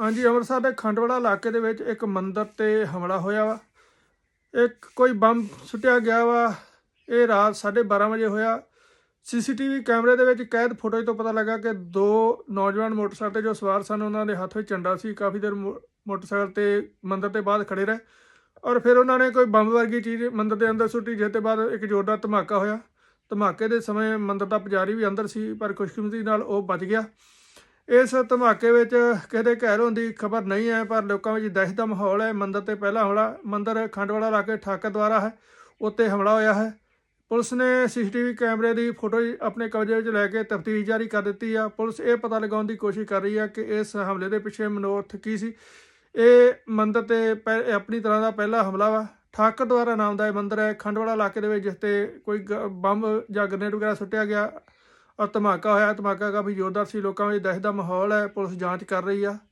ਹਾਂਜੀ, ਅੰਮ੍ਰਿਤਸਰ ਦੇ ਖੰਡਵਾੜਾ ਇਲਾਕੇ ਦੇ ਵਿੱਚ ਇੱਕ ਮੰਦਿਰ ਤੇ ਹਮਲਾ ਹੋਇਆ ਵਾ। ਇੱਕ ਕੋਈ ਬੰਬ ਸੁੱਟਿਆ ਗਿਆ ਵਾ। ਇਹ ਰਾਤ 12:30 ਵਜੇ ਹੋਇਆ। ਸੀਸੀਟੀਵੀ ਕੈਮਰੇ ਦੇ ਵਿੱਚ ਕੈਦ ਫੁਟੇਜ ਤੋਂ ਪਤਾ ਲੱਗਾ ਕਿ ਦੋ ਨੌਜਵਾਨ ਮੋਟਰਸਾਈਕਲ ਤੇ ਜੋ ਸਵਾਰ ਸਨ, ਉਹਨਾਂ ਦੇ ਹੱਥ ਵਿੱਚ ਝੰਡਾ ਸੀ। ਕਾਫੀ ਦੇਰ ਮੋ- ਮੋਟਰਸਾਈਕਲ ਤੇ ਮੰਦਿਰ ਦੇ ਬਾਹਰ ਖੜੇ ਰਹੇ ਔਰ ਫਿਰ ਉਹਨਾਂ ਨੇ ਕੋਈ ਬੰਬ ਵਰਗੀ ਚੀਜ਼ ਮੰਦਿਰ ਦੇ ਅੰਦਰ ਸੁੱਟੀ, ਜਿਸ ਤੋਂ ਬਾਅਦ ਇੱਕ ਜ਼ੋਰਦਾਰ ਧਮਾਕਾ ਹੋਇਆ। ਧਮਾਕੇ ਦੇ ਸਮੇਂ ਮੰਦਿਰ ਦਾ ਪੁਜਾਰੀ ਵੀ ਅੰਦਰ ਸੀ, ਪਰ ਖੁਸ਼ਕਿਸਮਤੀ ਨਾਲ ਉਹ ਬਚ ਗਿਆ। ਇਸ ਧਮਾਕੇ ਵਿੱਚ ਕਿਤੇ ਦੇ ਦੀ ਖਬਰ ਨਹੀਂ ਹੈ, ਪਰ ਲੋਕਾਂ ਵਿੱਚ ਦਹਿਸ਼ਤ ਦਾ ਮਾਹੌਲ ਹੈ। ਮੰਦਰ ਤੇ ਪਹਿਲਾ ਹਮਲਾ, ਮੰਦਰ ਖੰਡਵਾੜਾ ਇਲਾਕੇ ਠਾਕਰ ਦੁਆਰਾ ਹੈ, ਉੱਤੇ ਹਮਲਾ ਹੋਇਆ ਹੈ। ਪੁਲਿਸ ਨੇ ਸੀਸੀਟੀਵੀ ਕੈਮਰੇ ਦੀ ਫੋਟੋ ਆਪਣੇ ਕਬਜ਼ੇ ਵਿੱਚ ਲੈ ਕੇ ਤਫਤੀਸ਼ ਜਾਰੀ ਕਰ ਦਿੱਤੀ ਆ। ਪੁਲਿਸ ਇਹ ਪਤਾ ਲਗਾਉਣ ਦੀ ਕੋਸ਼ਿਸ਼ ਕਰ ਰਹੀ ਹੈ ਕਿ ਇਸ ਹਮਲੇ ਦੇ ਪਿੱਛੇ ਮਨੋਰਥ ਕੀ ਸੀ। ਇਹ ਮੰਦਰ ਤੇ ਪਹਿ- ਆਪਣੀ ਤਰ੍ਹਾਂ ਦਾ ਪਹਿਲਾ ਹਮਲਾ ਵਾ। ਠਾਕਰ ਦੁਆਰਾ ਨਾਮ ਦਾ ਇਹ ਮੰਦਰ ਹੈ। ਖੰਡਵਾੜਾ ਇਲਾਕੇ ਦੇ ਵਿੱਚ ਜਿਸ ਤੇ ਕੋਈ ਗ- ਬੰਬ ਜਾਂ ਗ੍ਰਨੇਡ ਵਗੈਰਾ ਸੁੱਟਿਆ ਗਿਆ। ਔਰ ਧਮਾਕਾ ਹੋਇਆ, ਧਮਾਕਾ ਕਾਫੀ ਜ਼ੋਰਦਾਰ ਸੀ, ਲੋਕਾਂ ਵਿੱਚ ਦਹਿਸ਼ਤ ਦਾ ਮਾਹੌਲ ਹੈ, ਪੁਲਿਸ ਜਾਂਚ ਕਰ ਰਹੀ ਆ।